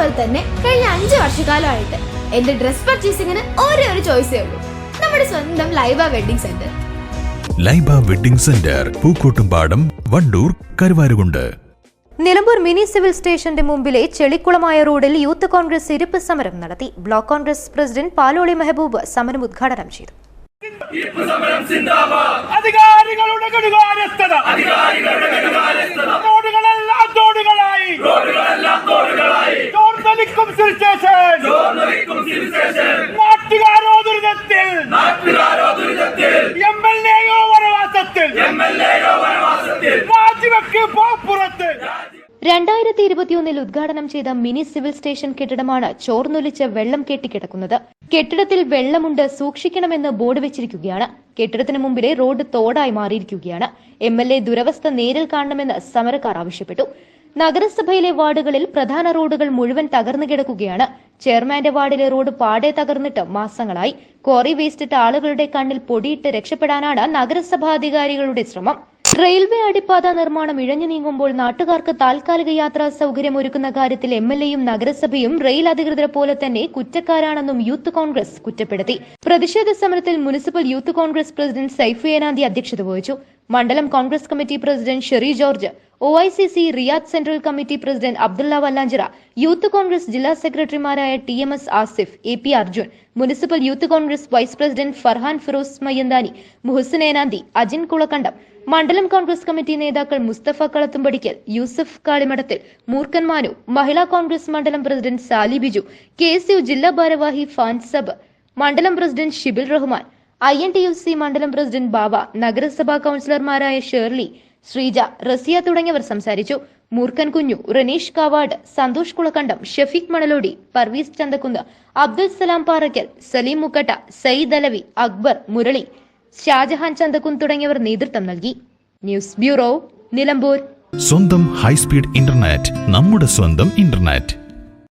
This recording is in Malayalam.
അതുപോലെ തന്നെ കഴിഞ്ഞ അഞ്ച് വർഷക്കാലമായിട്ട് എന്റെ ഡ്രസ് പർച്ചേസിങ്ങിന് ഒരേ ഒരു ചോയ്സേ ഉള്ളൂ. നമ്മുടെ സ്വന്തം Laiba wedding centre. Laiba wedding centre Pookkottumpadam Wandoor Karuvarakundu. Nilambur mini civil സ്റ്റേഷന്റെ മുമ്പിലെ ചെളിക്കുളമായ റോഡിൽ യൂത്ത് കോൺഗ്രസ് ഇരിപ്പ് സമരം നടത്തി. ബ്ലോക്ക് കോൺഗ്രസ് പ്രസിഡന്റ് പാലോളി മെഹബൂബ് സമരം ഉദ്ഘാടനം ചെയ്തു. അധികാരികളുടെ സിവിൽ സ്റ്റേഷൻ. നാട്ടുകാരോ ദുരിതത്തിൽ. എം എൽ എയോ വനവാസത്തിൽ. രാജിവെക്ക് പോപ്പുറത്ത്. രണ്ടായിരത്തി ഇരുപത്തിയൊന്നിൽ ഉദ്ഘാടനം ചെയ്ത മിനി സിവിൽ സ്റ്റേഷൻ കെട്ടിടമാണ് ചോർന്നൊലിച്ച് വെള്ളം കെട്ടിക്കിടക്കുന്നത്. കെട്ടിടത്തിൽ വെള്ളമുണ്ട് സൂക്ഷിക്കണമെന്ന് ബോർഡ് വെച്ചിരിക്കുകയാണ്. കെട്ടിടത്തിന് മുമ്പിലെ റോഡ് തോടായി മാറിയിരിക്കുകയാണ്. എം എൽ എ ദുരവസ്ഥ നേരിൽ കാണണമെന്ന് സമരക്കാർ ആവശ്യപ്പെട്ടു. നഗരസഭയിലെ വാർഡുകളിൽ പ്രധാന റോഡുകൾ മുഴുവൻ തകർന്നു കിടക്കുകയാണ്. ചെയർമാന്റെ വാർഡിലെ റോഡ് പാടെ തകർന്നിട്ട് മാസങ്ങളായി. ക്വാറി വേസ്റ്റിട്ട് ആളുകളുടെ കണ്ണിൽ പൊടിയിട്ട് രക്ഷപ്പെടാനാണ് നഗരസഭാധികാരികളുടെ ശ്രമം. റെയിൽവേ അടിപ്പാത നിർമ്മാണം ഇഴഞ്ഞു നീങ്ങുമ്പോൾ നാട്ടുകാർക്ക് താൽക്കാലിക യാത്രാ സൗകര്യം ഒരുക്കുന്ന കാര്യത്തിൽ എം എൽ എയും നഗരസഭയും റെയിൽ അധികൃതരെ പോലെ തന്നെ കുറ്റക്കാരാണെന്നും യൂത്ത് കോൺഗ്രസ് കുറ്റപ്പെടുത്തി. പ്രതിഷേധ സമരത്തിൽ municipal youth Congress president Saifu Enanthi അധ്യക്ഷത വഹിച്ചു. മണ്ഡലം Congress committee president Sherry George O I C C Riyadh central committee president Abdulla Vallanchira youth Congress ജില്ലാ സെക്രട്ടറിമാരായ T M S Asif A P Arjun municipal youth Congress vice president Farhan Firoz Mayyanthani Muhsin Enanthi Ajin Kulakkandam മണ്ഡലം കോൺഗ്രസ് കമ്മിറ്റി നേതാക്കൾ മുസ്തഫ കളത്തുംപടിക്കൽ യൂസഫ് കാളിമഠത്തിൽ മൂർക്കൻ മാനു മഹിളാ കോൺഗ്രസ് മണ്ഡലം president Sali Biju K S U ജില്ലാ ഭാരവാഹി ഫാൻസബ് മണ്ഡലം president Shibil Rahman I N T U C മണ്ഡലം പ്രസിഡന്റ് ബാബ നഗരസഭാ കൌൺസിലർമാരായ ഷേർലി ശ്രീജ റസിയ തുടങ്ങിയവർ സംസാരിച്ചു. മൂർഖൻ കുഞ്ഞു റനീഷ് കാവാട് സന്തോഷ് കുളക്കണ്ടം ഷഫീഖ് മണലോടി പർവീസ് ചന്തക്കുന്ന് അബ്ദുൽ സലാം പാറയ്ക്കൽ സലീം മുക്കട്ട സയ്യിദ് അലവി അക്ബർ മുരളി ഷാജഹാൻ ചന്തക്കുൻ തുടങ്ങിയവർ നേതൃത്വം നൽകി. News bureau Nilambur. സ്വന്തം ഹൈസ്പീഡ് ഇന്റർനെറ്റ് നമ്മുടെ സ്വന്തം ഇന്റർനെറ്റ്.